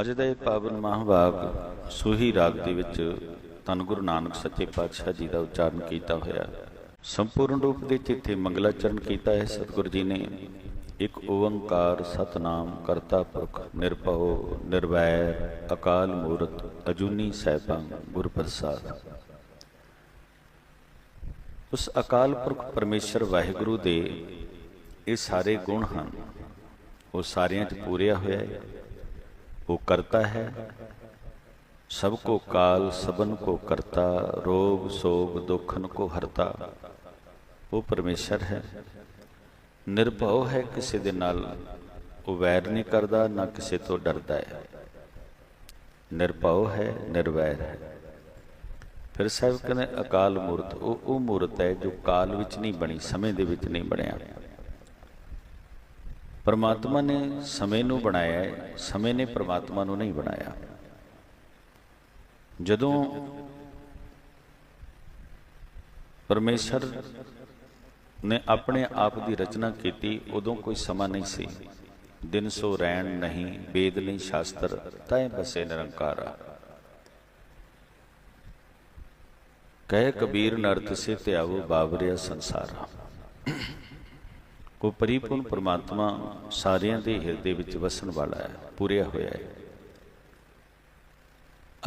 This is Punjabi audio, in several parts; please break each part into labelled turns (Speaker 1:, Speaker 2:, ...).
Speaker 1: ਅੱਜ ਦਾ ਇਹ ਪਾਵਨ ਮਹਾਂਭਾਗ ਸੂਹੀ ਰਾਗ ਦੇ ਵਿੱਚ ਧੰਨ ਗੁਰੂ ਨਾਨਕ ਸੱਚੇ ਪਾਤਸ਼ਾਹ ਜੀ ਦਾ ਉਚਾਰਨ ਕੀਤਾ ਹੋਇਆ। ਸੰਪੂਰਨ ਰੂਪ ਦੇ ਚਿੱਥੇ ਮੰਗਲਾਚਰਨ ਕੀਤਾ ਹੈ ਸਤਿਗੁਰੂ ਜੀ ਨੇ। ਇੱਕ ਓੰਕਾਰ ਸਤਨਾਮ ਕਰਤਾ ਪੁਰਖ, ਨਿਰਭਉ, ਨਿਰਵੈਰ, ਅਕਾਲ ਮੂਰਤ, ਅਜੂਨੀ ਸੈਭੰ ਗੁਰ ਪ੍ਰਸਾਦ ਉਸ ਅਕਾਲ ਪੁਰਖ ਪਰਮੇਸ਼ਰ ਵਾਹਿਗੁਰੂ ਦੇ ਇਹ ਸਾਰੇ ਗੁਣ ਹਨ। ਉਹ ਸਾਰਿਆਂ 'ਚ ਪੂਰਿਆ ਹੋਇਆ ਹੈ। ਉਹ ਕਰਤਾ ਹੈ। ਸਭ ਕੋ ਕਾਲ, ਸਬਨ ਕੋ ਕਰਤਾ, ਰੋਗ, ਸੋਗ, ਦੁਖਨ ਕੋ ਹਰਤਾ। ਉਹ ਪਰਮੇਸ਼ਰ ਹੈ। ਨਿਰਭਉ ਹੈ ਕਿਸੇ ਦੇ ਨਾਲ। ਉਹ ਵੈਰ ਨਹੀਂ ਕਰਦਾ, ਨਾ ਕਿਸੇ ਤੋਂ ਡਰਦਾ ਹੈ। ਨਿਰਭਉ ਹੈ, ਨਿਰਵੈਰ ਹੈ। ਫਿਰ ਸਾਹਿਬ ਕਹਿੰਦੇ, ਅਕਾਲ ਮੂਰਤ, ਉਹ ਉਹ ਮੂਰਤ ਹੈ ਜੋ ਕਾਲ ਵਿੱਚ ਨਹੀਂ ਬਣੀ, ਸਮੇਂ ਦੇ ਵਿੱਚ ਨਹੀਂ ਬਣਿਆ। ਪਰਮਾਤਮਾ ਨੇ ਸਮੇਂ ਨੂੰ ਬਣਾਇਆ ਹੈ, ਸਮੇਂ ਨੇ ਪਰਮਾਤਮਾ ਨੂੰ ਨਹੀਂ ਬਣਾਇਆ। ਜਦੋਂ ਪਰਮੇਸ਼ਰ ਨੇ ਆਪਣੇ ਆਪ ਦੀ ਰਚਨਾ ਕੀਤੀ, ਉਦੋਂ ਕੋਈ ਸਮਾਂ ਨਹੀਂ ਸੀ। ਦਿਨ ਸੋ ਰਹਿਣ ਨਹੀਂ, ਵੇਦ ਨਹੀਂ ਸ਼ਾਸਤਰ, ਤੈ ਬਸੇ ਨਿਰੰਕਾਰਾ। ਕਹਿ ਕਬੀਰ ਨਰਤ ਸੇ ਧਿਆਵੋ ਬਾਬਰਿਆ ਸੰਸਾਰਾ। ਉਹ ਪਰਿਪੂਰਨ ਪਰਮਾਤਮਾ ਸਾਰਿਆਂ ਦੇ ਹਿਰਦੇ ਵਿੱਚ ਵਸਣ ਵਾਲਾ ਹੈ, ਪੂਰਿਆ ਹੋਇਆ ਹੈ।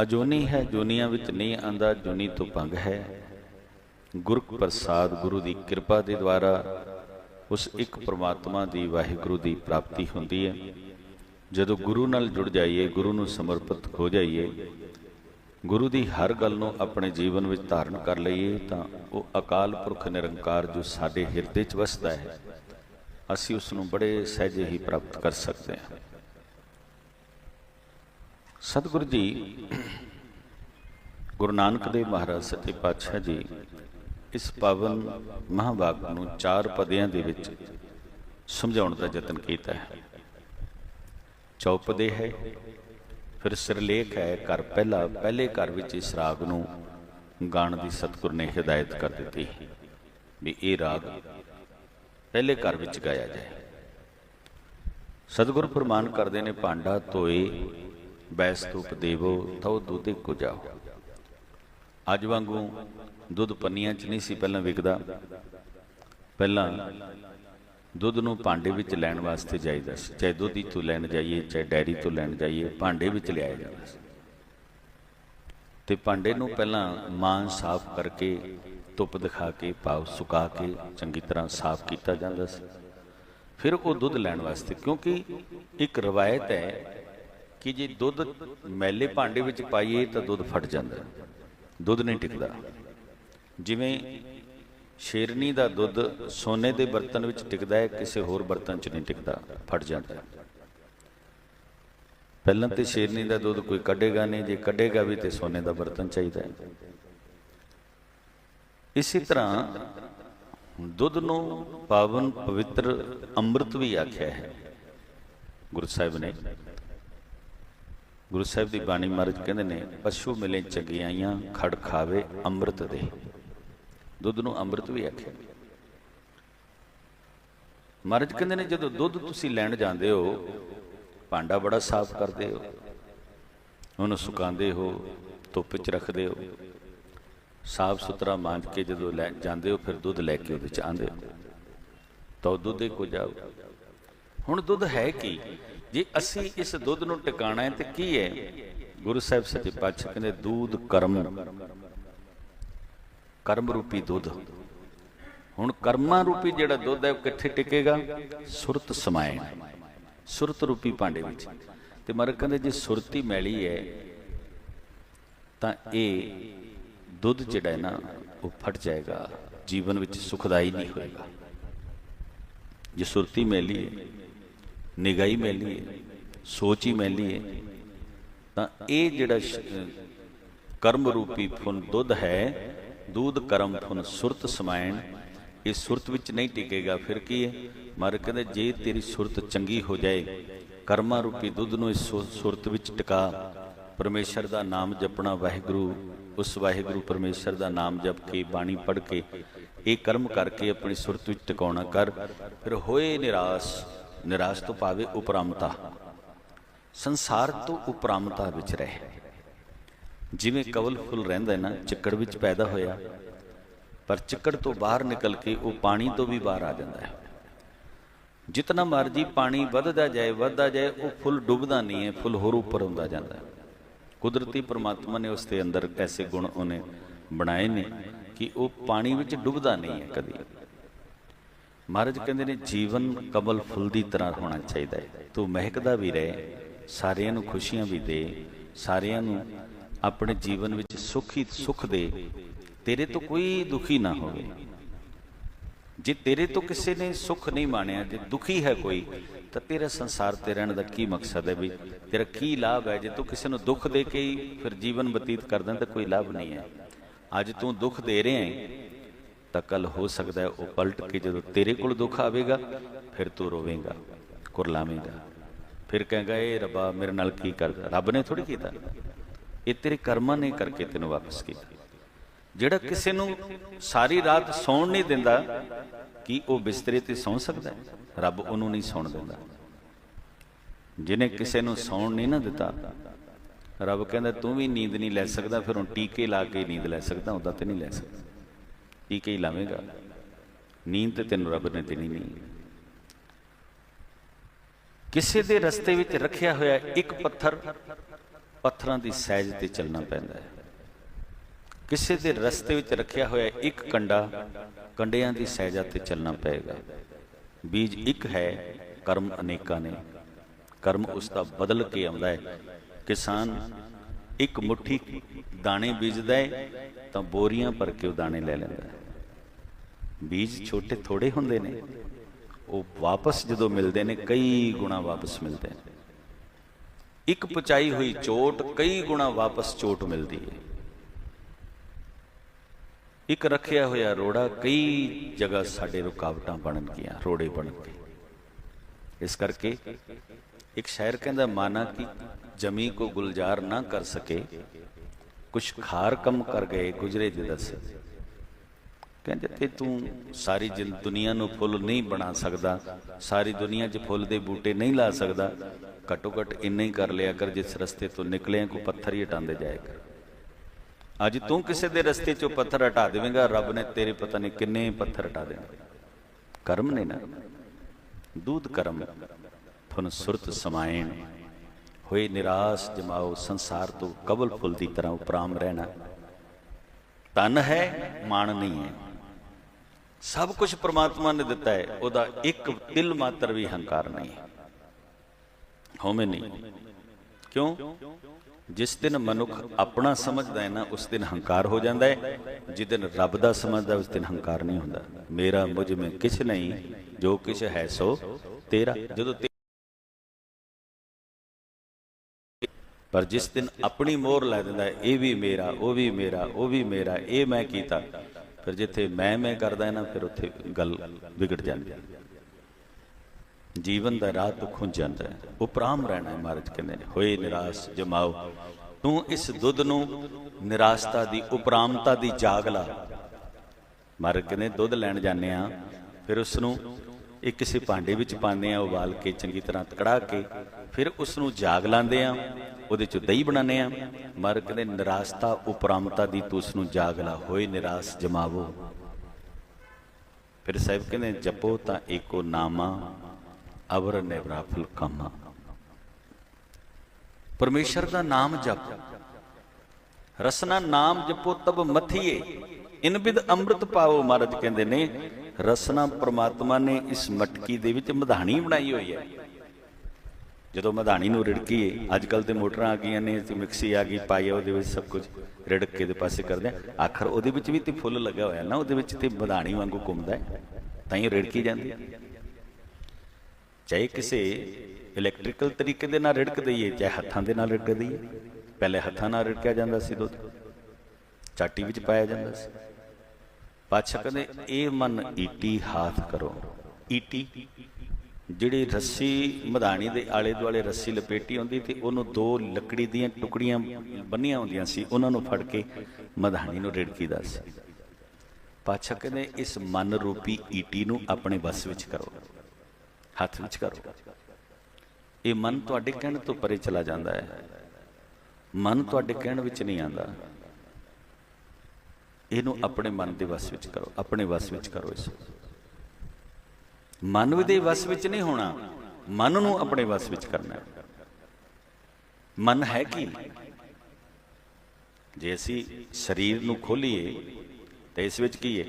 Speaker 1: ਅਜੋਨੀ ਹੈ, ਜੋਨੀਆਂ ਵਿੱਚ ਨਹੀਂ ਆਂਦਾ, ਜੋਨੀ ਤੋਂ ਭੰਗ ਹੈ। ਗੁਰ ਪ੍ਰਸਾਦ ਗੁਰੂ ਦੀ ਕਿਰਪਾ ਦੇ ਦੁਆਰਾ ਉਸ ਇੱਕ ਪਰਮਾਤਮਾ ਦੀ ਵਾਹਿਗੁਰੂ ਦੀ ਪ੍ਰਾਪਤੀ ਹੁੰਦੀ ਹੈ। ਜਦੋਂ ਗੁਰੂ ਨਾਲ ਜੁੜ ਜਾਈਏ, ਗੁਰੂ ਨੂੰ ਸਮਰਪਿਤ ਹੋ ਜਾਈਏ, ਗੁਰੂ ਦੀ ਹਰ ਗੱਲ ਨੂੰ ਆਪਣੇ ਜੀਵਨ ਵਿੱਚ ਧਾਰਨ ਕਰ ਲਈਏ, ਤਾਂ ਉਹ ਅਕਾਲ ਪੁਰਖ ਨਿਰੰਕਾਰ ਜੋ ਸਾਡੇ ਹਿਰਦੇ 'ਚ ਵਸਦਾ ਹੈ ਅਸੀਂ ਉਸ ਨੂੰ ਬੜੇ ਸਹਿਜੇ ਹੀ ਪ੍ਰਾਪਤ ਕਰ ਸਕਦੇ ਹਾਂ। ਸਤਿਗੁਰੂ ਜੀ, ਗੁਰੂ ਨਾਨਕ ਦੇਵ ਮਹਾਰਾਜ ਸੱਚੇ ਪਾਤਸ਼ਾਹ ਜੀ, ਇਸ ਪਾਵਨ ਮਹਾਭਾਗ ਨੂੰ ਚਾਰ ਪਦਿਆਂ ਦੇ ਵਿੱਚ ਸਮਝਾਉਣ ਦਾ ਯਤਨ ਕੀਤਾ ਹੈ। ਚੌਪਦੇ ਹੈ, ਫਿਰ ਸਿਰਲੇਖ ਹੈ, ਘਰ ਪਹਿਲਾ, ਪਹਿਲੇ ਘਰ ਵਿੱਚ ਇਸ ਰਾਗ ਨੂੰ ਗਾਣ ਦੀ ਸਤਿਗੁਰ ਨੇ ਹਿਦਾਇਤ ਕਰ ਦਿੱਤੀ, ਵੀ ਇਹ ਰਾਗ ਪਹਿਲੇ ਘਰ ਵਿੱਚ ਗਾਇਆ ਜਾਏ। ਸਤਿਗੁਰ ਫਰਮਾਨ ਕਰਦੇ ਨੇ, ਭਾਂਡਾ ਧੋਏ ਬੈਸਤੂਪ ਦੇਵੋ ਤਉ ਦੁੱਧ ਕੋ ਅੱਜ ਵਾਂਗੂ ਦੁੱਧ ਪੰਨੀਆਂ 'ਚ ਨਹੀਂ ਸੀ ਪਹਿਲਾਂ ਵਿਕਦਾ। ਪਹਿਲਾਂ ਦੁੱਧ ਨੂੰ ਭਾਂਡੇ ਵਿੱਚ ਲੈਣ ਵਾਸਤੇ ਜਾਈਦਾ ਸੀ। ਚਾਹੇ ਦੁੱਧੀ ਤੋਂ ਲੈਣ ਜਾਈਏ, ਚਾਹੇ ਡੈਰੀ ਤੋਂ ਲੈਣ ਜਾਈਏ, ਭਾਂਡੇ ਵਿੱਚ ਲਿਆਇਆ ਜਾਂਦਾ ਸੀ। ਤੇ ਭਾਂਡੇ ਨੂੰ ਪਹਿਲਾਂ ਮਾਂ ਸਾਫ਼ ਕਰਕੇ ਧੁੱਪ ਦਿਖਾ ਕੇ ਭਾਵ ਸੁਕਾ ਕੇ, ਚੰਗੀ ਤਰ੍ਹਾਂ ਸਾਫ਼ ਕੀਤਾ ਜਾਂਦਾ ਸੀ। ਫਿਰ ਉਹ ਦੁੱਧ ਲੈਣ ਵਾਸਤੇ, ਕਿਉਂਕਿ ਇੱਕ ਰਵਾਇਤ ਹੈ ਕਿ ਜੇ ਦੁੱਧ ਮੈਲੇ ਭਾਂਡੇ ਵਿੱਚ ਪਾਈਏ ਤਾਂ ਦੁੱਧ ਫਟ ਜਾਂਦਾ ਦੁੱਧ ਨਹੀਂ ਟਿਕਦਾ। ਜਿਵੇਂ ਸ਼ੇਰਨੀ ਦਾ ਦੁੱਧ ਸੋਨੇ ਦੇ ਬਰਤਨ ਵਿੱਚ ਟਿਕਦਾ ਹੈ, ਕਿਸੇ ਹੋਰ ਬਰਤਨ 'ਚ ਨਹੀਂ ਟਿਕਦਾ, ਫਟ ਜਾਂਦਾ ਪਹਿਲਾਂ ਤੇ ਸ਼ੇਰਨੀ ਦਾ ਦੁੱਧ ਕੋਈ ਕੱਢੇਗਾ ਨਹੀਂ, ਜੇ ਕੱਢੇਗਾ ਵੀ ਤੇ ਸੋਨੇ ਦਾ ਬਰਤਨ ਚਾਹੀਦਾ ਹੈ। ਇਸੇ ਤਰ੍ਹਾਂ ਦੁੱਧ ਨੂੰ ਪਾਵਨ ਪਵਿੱਤਰ ਅੰਮ੍ਰਿਤ ਵੀ ਆਖਿਆ ਹੈ। ਗੁਰੂ ਸਾਹਿਬ ਨੇ, ਗੁਰੂ ਸਾਹਿਬ ਦੀ ਬਾਣੀ ਮਹਾਰਾਜ ਕਹਿੰਦੇ ਨੇ, ਪਸ਼ੂ ਮਿਲੇ ਚੰਗਿਆਈਆਂ, ਖੜ ਖਾਵੇ ਅੰਮ੍ਰਿਤ ਦੇ। ਦੁੱਧ ਨੂੰ ਅੰਮ੍ਰਿਤ ਵੀ ਆਖਿਆ। ਮਹਾਰਾਜ ਕਹਿੰਦੇ ਨੇ, ਜਦੋਂ ਦੁੱਧ ਤੁਸੀਂ ਲੈਣ ਜਾਂਦੇ ਹੋ, ਭਾਂਡਾ ਬੜਾ ਸਾਫ਼ ਕਰਦੇ ਹੋ, ਉਹਨੂੰ ਸੁਕਾਉਂਦੇ ਹੋ, ਧੁੱਪ 'ਚ ਰੱਖਦੇ ਹੋ ਸਾਫ਼ ਸੁਥਰਾ ਮਾਂਜ ਕੇ ਜਦੋਂ ਲੈ ਜਾਂਦੇ ਹੋ, ਫਿਰ ਦੁੱਧ ਲੈ ਕੇ ਉਹਦੇ 'ਚ ਆਂਦੇ ਹੋ। ਤਾਂ ਦੁੱਧੇ ਕੋ ਜਾਓ ਹੁਣ ਦੁੱਧ ਹੈ ਕੀ? ਜੇ ਅਸੀਂ ਇਸ ਦੁੱਧ ਨੂੰ ਟਿਕਾਣਾ ਹੈ ਤੇ ਕੀ ਹੈ? ਗੁਰੂ ਸਾਹਿਬ ਸੱਚੇ ਪਾਤਸ਼ਾਹ ਕਹਿੰਦੇ, ਦੂਧ ਕਰਮ। ਕਰਮ ਰੂਪੀ ਦੁੱਧ। ਹੁਣ ਕਰਮਾਂ ਰੂਪੀ ਜਿਹੜਾ ਦੁੱਧ ਹੈ, ਉਹ ਕਿੱਥੇ ਟਿਕੇਗਾ? ਸੁਰਤ ਸਮਾਏ। ਸੁਰਤ ਰੂਪੀ ਭਾਂਡੇ ਵਿੱਚ। ਤੇ ਮਰ ਕਹਿੰਦੇ, ਜੇ ਸੁਰਤੀ ਮੈਲੀ ਹੈ, ਤਾਂ ਇਹ ਦੁੱਧ ਜਿਹੜਾ ਹੈ ਨਾ, ਉਹ ਫਟ ਜਾਏਗਾ, ਜੀਵਨ ਵਿੱਚ ਸੁਖਦਾਈ ਨਹੀਂ ਹੋਏਗਾ। ਜੇ ਸੁਰਤੀ ਮੈਲੀ ਹੈ ਨਿਗਾਈ ਮੈਲੀ ਹੈ, ਸੋਚ ਹੀ ਮੈਲੀ ਹੈ, ਤਾਂ ਇਹ ਜਿਹੜਾ ਕਰਮ ਰੂਪੀ ਫੁਨ ਦੁੱਧ ਹੈ, ਦੁੱਧ ਕਰਮ ਫੁਨ ਸੁਰਤ ਸਮਾਇਣ, ਇਹ ਸੁਰਤ ਵਿੱਚ ਨਹੀਂ ਟਿਕੇਗਾ, ਫਿਰ ਕੀ ਹੈ? ਮਰ ਕਹਿੰਦੇ, ਜੇ ਤੇਰੀ ਸੁਰਤ ਚੰਗੀ ਹੋ ਜਾਏ, ਕਰਮਾ ਰੂਪੀ ਦੁੱਧ ਨੂੰ ਇਸ ਸੁਰਤ ਵਿੱਚ ਟਿਕਾ, ਪਰਮੇਸ਼ਰ ਦਾ ਨਾਮ ਜਪਣਾ ਵਾਹਿਗੁਰੂ ਉਸ ਵਾਹਿਗੁਰੂ ਪਰਮੇਸ਼ਰ ਦਾ ਨਾਮ ਜਪ ਕੇ, ਬਾਣੀ ਪੜ੍ਹ ਕੇ, ਇਹ ਕਰਮ ਕਰਕੇ ਆਪਣੀ ਸੁਰਤ ਵਿੱਚ ਟਿਕਾਉਣਾ ਕਰ। ਫਿਰ ਹੋਏ ਨਿਰਾਸ਼ ਨਿਰਾਸ਼ ਤੋਂ ਪਾਵੇ ਉਪਰਾਮਤਾ। ਸੰਸਾਰ ਤੋਂ ਉਪਰਾਮਤਾ ਵਿੱਚ ਰਹੇ। ਜਿਵੇਂ ਕਵਲ ਫੁੱਲ ਰਹਿੰਦਾ ਨਾ, ਚਿੱਕੜ ਵਿੱਚ ਪੈਦਾ ਹੋਇਆ, ਪਰ ਚਿੱਕੜ ਤੋਂ ਬਾਹਰ ਨਿਕਲ ਕੇ ਉਹ ਪਾਣੀ ਤੋਂ ਵੀ ਬਾਹਰ ਆ ਜਾਂਦਾ ਹੈ। ਜਿਤਨਾ ਮਰਜ਼ੀ ਪਾਣੀ ਵੱਧਦਾ ਜਾਏ ਵੱਧਦਾ ਜਾਏ, ਉਹ ਫੁੱਲ ਡੁੱਬਦਾ ਨਹੀਂ ਹੈ, ਫੁੱਲ ਹੋਰ ਉੱਪਰ ਹੁੰਦਾ ਜਾਂਦਾ ਹੈ। ਕੁਦਰਤੀ ਪ੍ਰਮਾਤਮਾ ਨੇ ਉਸ ਦੇ ਅੰਦਰ ਐਸੇ ਗੁਣ ਉਹਨੇ ਬਣਾਏ ਨੇ ਕਿ ਉਹ ਪਾਣੀ ਵਿੱਚ ਡੁੱਬਦਾ ਨਹੀਂ ਹੈ ਕਦੀ। ਮਹਾਰਾਜ ਕਹਿੰਦੇ ਨੇ, ਜੀਵਨ ਕਮਲ ਫੁੱਲ ਦੀ ਤਰ੍ਹਾਂ ਹੋਣਾ ਚਾਹੀਦਾ ਹੈ। ਤੂੰ ਮਹਿਕਦਾ ਵੀ ਰਹੇ, ਸਾਰਿਆਂ ਨੂੰ ਖੁਸ਼ੀਆਂ ਵੀ ਦੇ, ਸਾਰਿਆਂ ਨੂੰ ਆਪਣੇ ਜੀਵਨ ਵਿੱਚ ਸੁਖੀ ਹੀ ਸੁਖ ਦੇ। ਤੇਰੇ ਤੋਂ ਕੋਈ ਦੁਖੀ ਨਾ ਹੋਵੇ। ਜੇ ਤੇਰੇ ਤੋਂ ਕਿਸੇ ਨੇ ਸੁਖ ਨਹੀਂ ਮਾਣਿਆ, ਜੇ ਦੁਖੀ ਹੈ ਕੋਈ, ਤਾਂ ਤੇਰਾ ਸੰਸਾਰ ਤੇ ਰਹਿਣ ਦਾ ਕੀ ਮਕਸਦ ਹੈ ਵੀ ਤੇਰਾ ਕੀ ਲਾਭ ਹੈ? ਜੇ ਤੂੰ ਕਿਸੇ ਨੂੰ ਦੁੱਖ ਦੇ ਕੇ ਹੀ ਫਿਰ ਜੀਵਨ ਬਤੀਤ ਕਰਦਾ, ਤਾਂ ਕੋਈ ਲਾਭ ਨਹੀਂ ਹੈ। ਅੱਜ ਤੂੰ ਦੁੱਖ ਦੇ ਰਿਹਾ ਹੈ, ਤਾਂ ਕੱਲ ਹੋ ਸਕਦਾ ਹੈ ਉਹ ਪਲਟ ਕੇ ਜਦੋਂ ਤੇਰੇ ਕੋਲ ਦੁੱਖ ਆਵੇਗਾ, ਫਿਰ ਤੂੰ ਰੋਵੇਂਗਾ, ਕੁਰਲਾਵੇਂਗਾ। ਫਿਰ ਕਹੇਗਾ ਇਹ ਰੱਬਾ, ਮੇਰੇ ਨਾਲ ਕੀ ਕਰਦਾ? ਰੱਬ ਨੇ ਥੋੜੀ ਕੀਤਾ। ਇਹ ਤੇਰੇ ਕਰਮਾਂ ਨੇ ਕਰਕੇ ਤੈਨੂੰ ਵਾਪਸ ਕੀਤਾ। ਜਿਹੜਾ ਕਿਸੇ ਨੂੰ ਸਾਰੀ ਰਾਤ ਸੌਣ ਨਹੀਂ ਦਿੰਦਾ, ਕੀ ਉਹ ਬਿਸਤਰੇ ਤੇ ਸੌਂ ਸਕਦਾ ਹੈ? ਰੱਬ ਉਹਨੂੰ ਨਹੀਂ ਸੌਣ ਦਿੰਦਾ। ਜਿਹਨੇ ਕਿਸੇ ਨੂੰ ਸੌਣ ਨਹੀਂ ਨਾ ਦਿੱਤਾ, ਰੱਬ ਕਹਿੰਦਾ, ਤੂੰ ਵੀ ਨੀਂਦ ਨਹੀਂ ਲੈ ਸਕਦਾ, ਫਿਰ ਹੁਣ ਟੀਕੇ ਲਾ ਕੇ ਨੀਂਦ ਲੈ ਸਕਦਾ, ਉਹਦਾ ਤੇ ਨਹੀਂ ਲੈ ਸਕਦਾ। ਟੀਕੇ ਹੀ ਲਾਵੇਂਗਾ। ਨੀਂਦ ਤੇ ਤੈਨੂੰ ਰੱਬ ਨੇ ਦੇਣੀ ਨਹੀਂ। ਕਿਸੇ ਦੇ ਰਸਤੇ ਵਿੱਚ ਰੱਖਿਆ ਹੋਇਆ ਇੱਕ ਪੱਥਰ, ਪੱਥਰਾਂ ਦੀ ਸਹਿਜ ਤੇ ਚੱਲਣਾ ਪੈਂਦਾ ਹੈ। ਕਿਸੇ ਦੇ ਰਸਤੇ ਵਿੱਚ ਰੱਖਿਆ ਹੋਇਆ ਇੱਕ ਕੰਡਾ ਕੰਡਿਆਂ ਦੀ ਸਹਿਜਾ ਤੇ ਚੱਲਣਾ ਪਏਗਾ। ਬੀਜ ਇੱਕ ਹੈ, ਕਰਮ ਅਨੇਕਾਂ ਨੇ। ਕਰਮ ਉਸ ਦਾ ਬਦਲ ਕੇ ਆਉਂਦਾ ਹੈ। ਕਿਸਾਨ ਇੱਕ ਮੁਠੀ ਦਾਣੇ ਬੀਜਦਾ ਹੈ, ਤਾਂ ਬੋਰੀਆਂ ਭਰ ਕੇ ਉਹ ਦਾਣੇ ਲੈ ਲੈਂਦਾ ਹੈ। ਬੀਜ ਛੋਟੇ ਥੋੜੇ ਹੁੰਦੇ ਨੇ। ਉਹ ਵਾਪਸ ਜਦੋਂ ਮਿਲਦੇ ਨੇ, ਕਈ ਗੁਣਾ ਵਾਪਸ ਮਿਲਦੇ ਨੇ। ਇੱਕ ਪਚਾਈ ਹੋਈ ਚੋਟ ਕਈ ਗੁਣਾ ਵਾਪਸ ਚੋਟ ਮਿਲਦੀ ਹੈ। ਇੱਕ ਰੱਖਿਆ ਹੋਇਆ ਰੋੜਾ ਕਈ ਜਗ੍ਹਾ ਸਾਡੇ ਰੁਕਾਵਟਾਂ ਬਣ ਗਈਆਂ, ਰੋੜੇ ਬਣ ਗਏ। ਇਸ ਕਰਕੇ ਇੱਕ ਸ਼ਾਇਰ ਕਹਿੰਦਾ, ਮਾਨਾ ਕਿ ਜਮੀ ਕੋ ਗੁਲਜ਼ਾਰ ਨਾ ਕਰ ਸਕੇ, ਕੁਛ ਖਾਰ ਕਮ ਕਰ ਗਏ, ਗੁਜਰੇ ਜਦਸ ਕਹਿੰਦੇ, ਤੇ ਤੂੰ ਸਾਰੀ ਜਿੰ ਦੁਨੀਆ ਨੂੰ ਫੁੱਲ ਨਹੀਂ ਬਣਾ ਸਕਦਾ, ਸਾਰੀ ਦੁਨੀਆ 'ਚ ਫੁੱਲ ਦੇ ਬੂਟੇ ਨਹੀਂ ਲਾ ਸਕਦਾ ਘੱਟੋ ਘੱਟ ਇੰਨਾ ਹੀ ਕਰ ਲਿਆ ਕਰ, ਜਿਸ ਰਸਤੇ ਤੋਂ ਨਿਕਲਿਆ ਕੋ ਪੱਥਰ ਹੀ ਹਟਾਉਂਦੇ ਜਾਇਆ ਕਰ। ਅੱਜ ਤੂੰ ਕਿਸੇ ਦੇ ਰਸਤੇ 'ਚੋਂ ਪੱਥਰ ਹਟਾ ਦੇਵੇਂਗਾ, ਰੱਬ ਨੇ ਤੇਰੇ ਪਤਾ ਨਹੀਂ ਕਿੰਨੇ ਪੱਥਰ ਹਟਾ ਦੇਣੇ। ਕਰਮ ਨੇ ਨਾ ਦੂਧ ਕਰਮ ਫਨ ਸੁਰਤ ਸਮਾਇਣ। ਹੋਏ ਨਿਰਾਸ਼ ਜਮਾਓ ਸੰਸਾਰ ਤੋਂ ਕਬਲ ਫੁੱਲ ਦੀ ਤਰ੍ਹਾਂ ਉਪਰਾਮ ਰਹਿਣਾ। ਤਨ ਹੈ, ਮਾਣ ਨਹੀਂ ਹੈ। ਸਭ ਕੁਝ ਪ੍ਰਮਾਤਮਾ ਨੇ ਦਿੱਤਾ ਹੈ, ਉਹਦਾ ਇੱਕ ਦਿਲ ਮਾਤਰ ਵੀ ਹੰਕਾਰ ਨਹੀਂ। ਹੈ ਹਉਮੈ ਨਹੀਂ। ਕਿਉਂ? ਜਿਸ ਦਿਨ ਮਨੁੱਖ ਆਪਣਾ ਸਮਝਦਾ ਹੈ ਨਾ, ਉਸ ਦਿਨ ਹੰਕਾਰ ਹੋ ਜਾਂਦਾ ਹੈ। ਜਿਸ ਦਿਨ ਰੱਬ ਦਾ ਸਮਝਦਾ ਉਸ ਦਿਨ ਹੰਕਾਰ ਨਹੀਂ ਹੁੰਦਾ। ਮੇਰਾ, ਮੁਝ ਮੈਂ ਕਿਛ ਨਹੀਂ, ਜੋ ਕਿਛ ਹੈ ਸੋ ਤੇਰਾ। ਜਦੋਂ ਪਰ ਜਿਸ ਦਿਨ ਆਪਣੀ ਮੋਹਰ ਲੈ ਦਿੰਦਾ ਇਹ ਵੀ ਮੇਰਾ, ਉਹ ਵੀ ਮੇਰਾ, ਉਹ ਵੀ ਮੇਰਾ, ਇਹ ਮੈਂ ਕੀਤਾ। ਫਿਰ ਜਿੱਥੇ ਮੈਂ ਮੈਂ ਕਰਦਾ ਨਾ, ਫਿਰ ਉੱਥੇ ਗੱਲ ਵਿਗੜ ਜਾਂਦੀ ਹੈ। ਜੀਵਨ ਦਾ ਰਾਹ ਤੋਂ ਖੁੰਝ ਜਾਂਦਾ ਹੈ। ਉਪਰਾਮ ਰਹਿਣਾ ਹੈ ਮਹਾਰਾਜ ਕਹਿੰਦੇ ਨੇ। ਹੋਏ ਨਿਰਾਸ਼, ਜਮਾਓ। ਤੂੰ ਇਸ ਦੁੱਧ ਨੂੰ ਨਿਰਾਸ਼ਤਾ ਦੀ, ਉਪਰਾਮਤਾ ਦੀ ਜਾਗ ਲਾ। ਮਹਾਰਾਜ ਕਹਿੰਦੇ, ਦੁੱਧ ਲੈਣ ਜਾਂਦੇ ਆ ਫਿਰ ਉਸ ਨੂੰ ਇਹ ਕਿਸੇ ਭਾਂਡੇ ਵਿੱਚ ਪਾਉਂਦੇ ਆ ਉਬਾਲ ਕੇ ਚੰਗੀ ਤਰ੍ਹਾਂ ਤਕੜਾ ਕੇ, ਫਿਰ ਉਸ ਨੂੰ ਜਾਗ ਲਾਉਂਦੇ ਆ ਉਹਦੇ ਚ ਦਹੀਂ ਬਣਾਉਂਦੇ ਆ ਮਹਾਰਾਜ ਕਹਿੰਦੇ, ਨਿਰਾਸ਼ਤਾ, ਉਪਰਾਮਤਾ ਦੀ ਤੂੰ ਉਸ ਨੂੰ ਜਾਗ ਲਾ। ਹੋਏ ਨਿਰਾਸ਼, ਜਮਾਵੋ। ਫਿਰ ਸਾਹਿਬ ਕਹਿੰਦੇ, ਜਪੋ ਤਾਂ ਏਕੋ ਨਾਮਾ ਅਵਰ ਨਿਵਰਾਫਲ ਕਾਮਾ ਪਰਮੇਸ਼ਰ ਦਾ ਨਾਮ ਜਪ। ਰਸਨਾ ਨਾਮ ਜਪੋ ਤਬ ਮਥੀਏ। ਇਨ ਅੰਮ੍ਰਿਤ ਪਾਓ ਮਹਾਰਾਜ ਕਹਿੰਦੇ ਨੇ, ਰਸਨਾ ਪ੍ਰਮਾਤਮਾ ਨੇ ਇਸ ਮਟਕੀ ਦੇ ਵਿੱਚ ਮਧਾਣੀ ਬਣਾਈ ਹੋਈ ਹੈ। ਜਦੋਂ ਮਧਾਣੀ ਨੂੰ ਰਿੜਕੀਏ ਅੱਜ ਕੱਲ ਤੇ ਮੋਟਰਾਂ ਆ ਗਈਆਂ ਨੇ, ਤੇ ਮਿਕਸੀ ਆ ਗਈ, ਪਾਈ ਉਹਦੇ ਵਿੱਚ ਸਭ ਕੁਝ ਰਿੜਕ ਕੇ ਦੇ ਪਾਸੇ ਕਰਦੇ ਆਖਰ ਉਹਦੇ ਵਿੱਚ ਵੀ ਤੇ ਫੁੱਲ ਲੱਗਾ ਹੋਇਆ ਨਾ, ਉਹਦੇ ਵਿੱਚ ਤੇ ਮਧਾਣੀ ਵਾਂਗੂ ਘੁੰਮਦਾ ਹੈ, ਤਾਂ ਹੀ ਰਿੜਕੀ ਜਾਂਦੀ ਹੈ। ਚਾਹੇ ਕਿਸੇ ਇਲੈਕਟ੍ਰੀਕਲ ਤਰੀਕੇ ਦੇ ਨਾਲ ਰਿੜਕ ਦਈਏ ਚਾਹੇ ਹੱਥਾਂ ਦੇ ਨਾਲ ਰਿੜਕ ਦਈਏ ਪਹਿਲੇ ਹੱਥਾਂ ਨਾਲ ਰਿੜਕਿਆ ਜਾਂਦਾ ਸੀ ਦੁੱਧ, ਚਾਟੀ ਵਿੱਚ ਪਾਇਆ ਜਾਂਦਾ ਸੀ। ਪਾਤਸ਼ਾਹ ਕਹਿੰਦੇ ਇਹ ਮਨ ਈਟੀ ਹਾਥ ਕਰੋ। ਈਟੀ, ਜਿਹੜੀ ਰੱਸੀ ਮਧਾਣੀ ਦੇ ਆਲੇ ਦੁਆਲੇ ਰੱਸੀ ਲਪੇਟੀ ਹੁੰਦੀ ਤੇ ਉਹਨੂੰ ਦੋ ਲੱਕੜੀ ਦੀਆਂ ਟੁਕੜੀਆਂ ਬੰਨੀਆਂ ਹੁੰਦੀਆਂ ਸੀ, ਉਹਨਾਂ ਨੂੰ ਫੜ ਕੇ ਮਧਾਣੀ ਨੂੰ ਰਿੜਕੀਦਾ ਸੀ। ਪਾਤਸ਼ਾਹ ਕਹਿੰਦੇ ਇਸ ਮਨ ਰੂਪੀ ਈਟੀ ਨੂੰ ਆਪਣੇ ਵੱਸ ਵਿੱਚ ਕਰੋ। ਹੱਥ ਵਿੱਚ ਕਰੋ। ਇਹ ਮਨ ਤੁਹਾਡੇ ਕਹਿਣ ਤੋਂ ਪਰੇ ਚਲਾ ਜਾਂਦਾ ਹੈ। ਮਨ ਤੁਹਾਡੇ ਕਹਿਣ ਵਿੱਚ ਨਹੀਂ ਆਂਦਾ ਇਹਨੂੰ ਆਪਣੇ ਮਨ ਦੇ ਵਸ ਵਿੱਚ ਕਰੋ, ਆਪਣੇ ਵਸ ਵਿੱਚ ਕਰੋ ਇਸ ਮਨ ਦੇ ਵਸ ਵਿੱਚ ਨਹੀਂ ਹੋਣਾ, ਮਨ ਨੂੰ ਆਪਣੇ ਵਸ ਵਿੱਚ ਕਰਨਾ ਮਨ ਹੈ ਕੀ? ਜੇ ਅਸੀਂ ਸਰੀਰ ਨੂੰ ਖੋਲੀਏ, ਤਾਂ ਇਸ ਵਿੱਚ ਕੀ ਹੈ?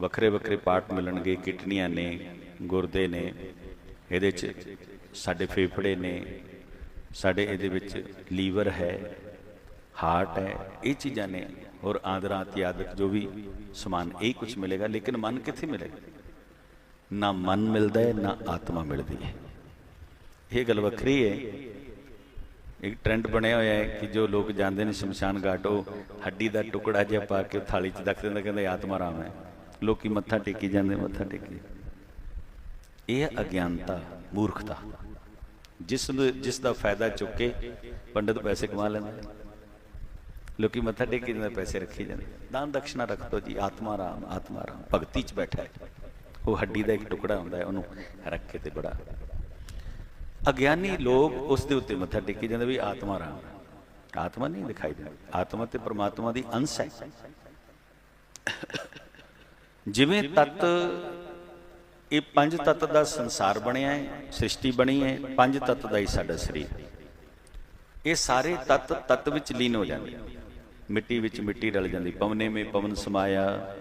Speaker 1: ਵੱਖਰੇ ਵੱਖਰੇ ਪਾਰਟ ਮਿਲਣਗੇ, ਕਿਡਨੀਆਂ ਨੇ, ਗੁਰਦੇ ਨੇ ਇਹਦੇ 'ਚ ਸਾਡੇ ਫੇਫੜੇ ਨੇ, ਸਾਡੇ ਇਹਦੇ ਵਿੱਚ ਲੀਵਰ ਹੈ, ਹਾਰਟ ਹੈ, ਇਹ ਚੀਜ਼ਾਂ ਨੇ। ਔਰ ਆਂਦਰਾ ਇਤਿਆਦਿਕ ਜੋ ਵੀ ਸਮਾਨ, ਇਹ ਕੁਝ ਮਿਲੇਗਾ, ਲੇਕਿਨ ਮਨ ਕਿੱਥੇ ਮਿਲੇਗਾ? ਨਾ ਮਨ ਮਿਲਦਾ ਹੈ, ਨਾ ਆਤਮਾ ਮਿਲਦੀ ਹੈ। ਇਹ ਗੱਲ ਵੱਖਰੀ ਹੈ। ਇੱਕ ਟ੍ਰੈਂਡ ਬਣਿਆ ਹੋਇਆ ਹੈ ਕਿ ਜੋ ਲੋਕ ਜਾਂਦੇ ਨੇ ਸ਼ਮਸ਼ਾਨ ਘਾਟ, ਉਹ ਹੱਡੀ ਦਾ ਟੁਕੜਾ ਜਿਹਾ ਪਾ ਕੇ ਥਾਲੀ 'ਚ ਰੱਖ ਦਿੰਦਾ, ਕਹਿੰਦੇ ਆਤਮਾ ਰਾਮ ਹੈ। ਲੋਕੀ ਮੱਥਾ ਟੇਕੀ ਜਾਂਦੇ, ਮੱਥਾ ਟੇਕੀ ਇਹ ਅਗਿਆਨਤਾ, ਮੂਰਖਤਾ। ਜਿਸ ਜਿਸ ਦਾ ਫਾਇਦਾ ਚੁੱਕ ਕੇ ਪੰਡਤ ਪੈਸੇ ਕਮਾ ਲੈਂਦੇ ਲੋਕੀ ਮੱਥਾ ਟੇਕੀ ਜਾਂਦੇ ਪੈਸੇ ਰੱਖੀ ਜਾਂਦੇ ਦਾਨ ਦਕਸ਼ਨਾ ਰੱਖ ਦੋ ਜੀ, ਆਤਮਾ ਰਾਮ ਆਤਮਾ ਰਾਮ। ਭਗਤੀ 'ਚ ਬੈਠਾ ਹੈ। ਉਹ ਹੱਡੀ ਦਾ ਇੱਕ ਟੁਕੜਾ ਹੁੰਦਾ ਹੈ, ਉਹਨੂੰ ਰੱਖ ਕੇ ਤੇ ਬੜਾ। ਅਗਿਆਨੀ ਲੋਕ ਉਸ ਦੇ ਉੱਤੇ ਮੱਥਾ ਟੇਕੀ ਜਾਂਦੇ ਵੀ ਆਤਮਾ ਰਾਮ। ਆਤਮਾ ਨਹੀਂ ਦਿਖਾਈ ਦਿੰਦੀ। ਆਤਮਾ ਤੇ ਪ੍ਰਮਾਤਮਾ ਦੀ ਅੰਸ਼ ਹੈ। ਜਿਵੇਂ ਤਤ ਇਹ ਪੰਜ ਤੱਤ ਦਾ ਸੰਸਾਰ ਬਣਿਆ ਹੈ, ਸ੍ਰਿਸ਼ਟੀ ਬਣੀ ਹੈ, ਪੰਜ ਤੱਤ ਦਾ ਹੀ ਸਾਡਾ ਸਰੀਰ। ਇਹ ਸਾਰੇ ਤੱਤ ਤੱਤ ਵਿੱਚ ਲੀਨ ਹੋ ਜਾਂਦੇ ਮਿੱਟੀ ਵਿੱਚ ਮਿੱਟੀ ਰਲ ਜਾਂਦੀ। ਪਵਨੇ ਮੇ ਪਵਨ ਸਮਾਇਆ,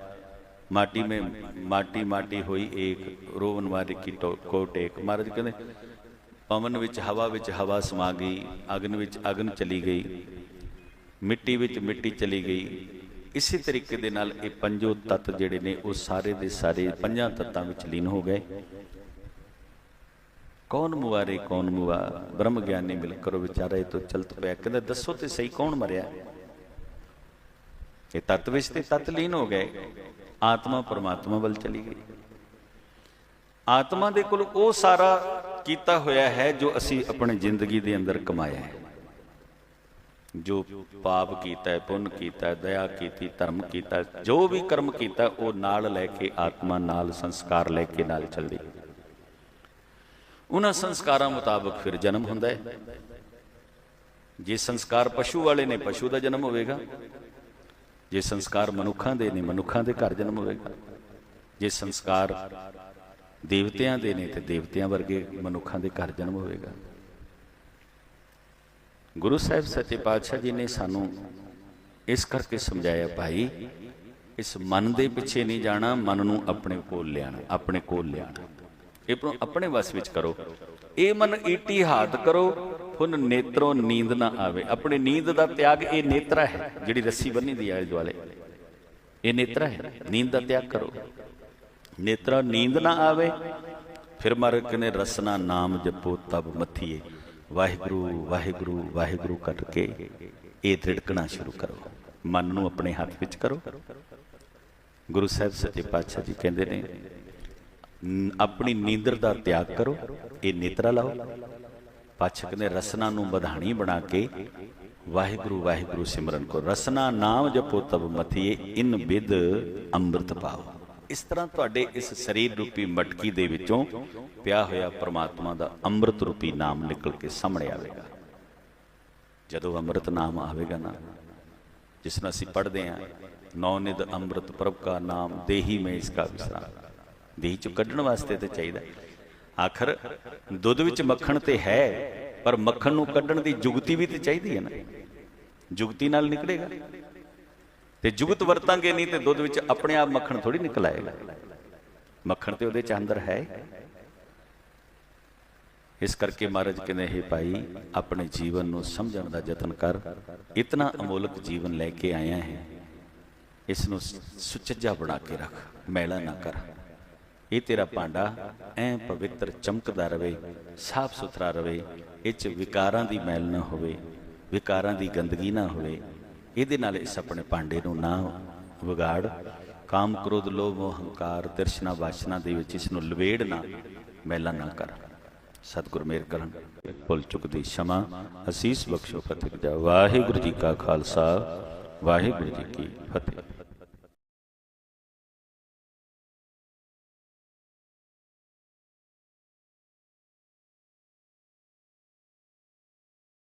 Speaker 1: ਮਾਟੀ ਮੇ ਮਾਟੀ ਮਾਟੀ ਹੋਈ ਏਕ, ਰੋਵਨ ਵਾਰੇ ਕੀ ਟੋ- ਕੋਟ ਏਕ ਮਹਾਰਾਜ ਕਹਿੰਦੇ, ਪਵਨ ਵਿੱਚ ਹਵਾ ਵਿੱਚ ਹਵਾ ਸਮਾ ਗਈ, ਅਗਨ ਵਿੱਚ ਅਗਨ ਚਲੀ ਗਈ, ਮਿੱਟੀ ਵਿੱਚ ਮਿੱਟੀ ਚਲੀ ਗਈ। ਇਸੇ ਤਰੀਕੇ ਦੇ ਨਾਲ ਇਹ ਪੰਜੋ ਤੱਤ ਜਿਹੜੇ ਨੇ ਉਹ ਸਾਰੇ ਦੇ ਸਾਰੇ ਪੰਜਾਂ ਤੱਤਾਂ ਵਿੱਚ ਲੀਨ ਹੋ ਗਏ। ਕੌਣ ਮੁਆਰੇ ਕੌਣ ਮੁਆ ਬ੍ਰਹਮ ਗਿਆਨੀ ਮਿਲ ਕਰੋ ਵਿਚਾਰੇ ਤੋਂ ਚਲਤ ਪਿਆ। ਕਹਿੰਦਾ, ਦੱਸੋ ਤੇ ਸਹੀ ਕੌਣ ਮਰਿਆ? ਇਹ ਤਤ ਵਿੱਚ ਤੇ ਤਤ ਲੀਨ ਹੋ ਗਏ। ਆਤਮਾ ਪਰਮਾਤਮਾ ਵੱਲ ਚਲੀ ਗਈ। ਆਤਮਾ ਦੇ ਕੋਲ ਉਹ ਸਾਰਾ ਕੀਤਾ ਹੋਇਆ ਹੈ ਜੋ ਅਸੀਂ ਆਪਣੀ ਜ਼ਿੰਦਗੀ ਦੇ ਅੰਦਰ ਕਮਾਇਆ ਹੈ। ਜੋ ਪਾਪ ਕੀਤਾ ਹੈ, ਪੁੰਨ ਕੀਤਾ ਹੈ, ਦਇਆ ਕੀਤੀ, ਧਰਮ ਕੀਤਾ ਜੋ ਵੀ ਕਰਮ ਕੀਤਾ, ਉਹ ਨਾਲ ਲੈ ਕੇ ਆਤਮਾ, ਨਾਲ ਸੰਸਕਾਰ ਲੈ ਕੇ ਨਾਲ ਚੱਲਦੀ ਉਹਨਾਂ ਸੰਸਕਾਰਾਂ ਮੁਤਾਬਕ ਫਿਰ ਜਨਮ ਹੁੰਦਾ ਹੈ। ਜੇ ਸੰਸਕਾਰ ਪਸ਼ੂ ਵਾਲੇ ਨੇ, ਪਸ਼ੂ ਦਾ ਜਨਮ ਹੋਵੇਗਾ। ਜੇ ਸੰਸਕਾਰ ਮਨੁੱਖਾਂ ਦੇ ਨੇ, ਮਨੁੱਖਾਂ ਦੇ ਘਰ ਜਨਮ ਹੋਵੇਗਾ। ਜੇ ਸੰਸਕਾਰ ਦੇਵਤਿਆਂ ਦੇ ਨੇ, ਤੇ ਦੇਵਤਿਆਂ ਵਰਗੇ ਮਨੁੱਖਾਂ ਦੇ ਘਰ ਜਨਮ ਹੋਵੇਗਾ। ਗੁਰੂ ਸਾਹਿਬ ਸੱਚੇ ਪਾਤਸ਼ਾਹ ਜੀ ਨੇ ਸਾਨੂੰ ਇਸ ਕਰਕੇ ਸਮਝਾਇਆ, ਭਾਈ, ਇਸ ਮਨ ਦੇ ਪਿੱਛੇ ਨਹੀਂ ਜਾਣਾ, ਮਨ ਨੂੰ ਆਪਣੇ ਕੋਲ ਲਿਆਣਾ, ਆਪਣੇ ਕੋਲ ਲਿਆਣਾ। ਇਹ ਨੂੰ ਆਪਣੇ ਵਸ ਵਿੱਚ ਕਰੋ। ਇਹ ਮਨ ਈਟੀ ਹਾਥ ਕਰੋ, ਹੁਣ ਨੇਤਰੋਂ ਨੀਂਦ ਨਾ ਆਵੇ। ਆਪਣੇ ਨੀਂਦ ਦਾ ਤਿਆਗ ਇਹ ਨੇਤਰਾ ਹੈ, ਜਿਹੜੀ ਰੱਸੀ ਬੰਨੀ ਦੀ ਆਲੇ ਦੁਆਲੇ। ਇਹ ਨੇਤਰਾ ਹੈ, ਨੀਂਦ ਦਾ ਤਿਆਗ ਕਰੋ। ਨੇਤਰਾ, ਨੀਂਦ ਨਾ ਆਵੇ, ਫਿਰ ਮਰ ਕਨੇ ਰਸਨਾ ਨਾਮ ਜਪੋ, ਤਬ ਮਥੀਏ। ਵਾਹਿਗੁਰੂ ਵਾਹਿਗੁਰੂ ਵਾਹਿਗੁਰੂ ਕਰਕੇ ਇਹ ਧੜਕਣਾ ਸ਼ੁਰੂ ਕਰੋ। ਮਨ ਨੂੰ ਆਪਣੇ ਹੱਥ ਵਿੱਚ ਕਰੋ। ਗੁਰੂ ਸਾਹਿਬ ਸੱਚੇ ਪਾਤਸ਼ਾਹ ਜੀ ਕਹਿੰਦੇ ਨੇ ਆਪਣੀ ਨੀਂਦਰ ਦਾ ਤਿਆਗ ਕਰੋ, ਇਹ ਨੇਤਰਾ ਲਾਓ। ਪਾਛਕ ਨੇ ਰਸਨਾ ਨੂੰ ਵਧਾਣੀ ਬਣਾ ਕੇ ਵਾਹਿਗੁਰੂ ਵਾਹਿਗੁਰੂ ਸਿਮਰਨ ਕਰੋ। ਰਸਨਾ ਨਾਮ ਜਪੋ ਤਬ ਮਥੀਏ, ਇਨ ਬਿਦ ਅੰਮ੍ਰਿਤ ਪਾਓ। ਇਸ ਤਰ੍ਹਾਂ ਤੁਹਾਡੇ ਇਸ ਸਰੀਰ ਰੂਪੀ ਮਟਕੀ ਦੇ ਵਿੱਚੋਂ ਪਿਆ ਹੋਇਆ ਪ੍ਰਮਾਤਮਾ ਦਾ ਅੰਮ੍ਰਿਤ ਰੂਪੀ ਨਾਮ ਨਿਕਲ ਕੇ ਸਾਹਮਣੇ ਆਵੇਗਾ। ਜਦੋਂ ਅੰਮ੍ਰਿਤ ਨਾਮ ਆਵੇਗਾ ਨਾ, ਜਿਸ ਨਾਲ ਅਸੀਂ ਪੜ੍ਹਦੇ ਹਾਂ, ਨੌ ਨਿਦ ਅੰਮ੍ਰਿਤ ਪ੍ਰਭ ਕਾ ਨਾਮ, ਦੇਹੀ ਮੈਂ ਇਸ ਕਾ ਵਿਸਰਾਮ। ਦੇਹੀ ਚੋਂ ਕੱਢਣ ਵਾਸਤੇ ਤੇ ਚਾਹੀਦਾ। ਆਖਰ ਦੁੱਧ ਵਿੱਚ ਮੱਖਣ ਤੇ ਹੈ, ਪਰ ਮੱਖਣ ਨੂੰ ਕੱਢਣ ਦੀ ਜੁਗਤੀ ਵੀ ਤੇ ਚਾਹੀਦੀ ਹੈ ਨਾ। ਜੁਗਤੀ ਨਾਲ ਨਿਕਲੇਗਾ। ਤੇ ਜੁਗਤ ਵਰਤਾਂਗੇ ਨਹੀਂ ਤੇ ਦੁੱਧ ਵਿੱਚ ਆਪਣੇ ਆਪ ਮੱਖਣ ਥੋੜੀ ਨਿਕਲ ਆਏਗਾ। ਮੱਖਣ ਤੇ ਉਹਦੇ ਚ ਅੰਦਰ ਹੈ। ਇਸ ਕਰਕੇ ਮਹਾਰਾਜ ਕਹਿੰਦੇ, ਹੈ ਭਾਈ, ਆਪਣੇ ਜੀਵਨ ਨੂੰ ਸਮਝਣ ਦਾ ਯਤਨ ਕਰ। ਇਤਨਾ ਅਮੋਲਕ ਜੀਵਨ ਲੈ ਕੇ ਆਇਆ ਹੈ। ਇਸ ਨੂੰ ਸੁਚੱਜਾ ਬਣਾ ਕੇ ਰੱਖ। ਮੈਲਾ ਨਾ ਕਰ। ਇਹ ਤੇਰਾ ਭਾਂਡਾ ਐ ਪਵਿੱਤਰ ਚਮਕਦਾ ਰਵੇ, ਸਾਫ਼ ਸੁਥਰਾ ਰਵੇ। ਇਹ ਚ ਵਿਕਾਰਾਂ ਦੀ ਮੈਲ ਨਾ ਹੋਵੇ, ਵਿਕਾਰਾਂ ਦੀ ਗੰਦਗੀ ਨਾ ਹੋਵੇ। ਇਹਦੇ ਨਾਲ ਇਸ ਆਪਣੇ ਭਾਂਡੇ ਨੂੰ ਨਾ ਵਿਗਾੜ, ਕਾਮ ਕ੍ਰੋਧ, ਲੋਭ ਹੰਕਾਰ ਤ੍ਰਿਸ਼ਨਾ, ਵਾਸ਼ਨਾ ਦੇ ਵਿੱਚ ਇਸ ਨੂੰ ਲਵੇੜ ਨਾ, ਮੈਲਾ ਨਾ ਕਰ। ਸਤਿਗੁਰ ਮੇਰ ਕਰਨ। ਭੁੱਲ ਚੁੱਕ ਦੀ ਸ਼ਮਾ, ਅਸੀਸ ਬਖਸ਼ੋ ਫਤਿਹ। ਜਾ ਵਾਹਿਗੁਰੂ ਜੀ ਕਾ ਖਾਲਸਾ, ਵਾਹਿਗੁਰੂ ਜੀ ਕੀ ਫਤਿਹ।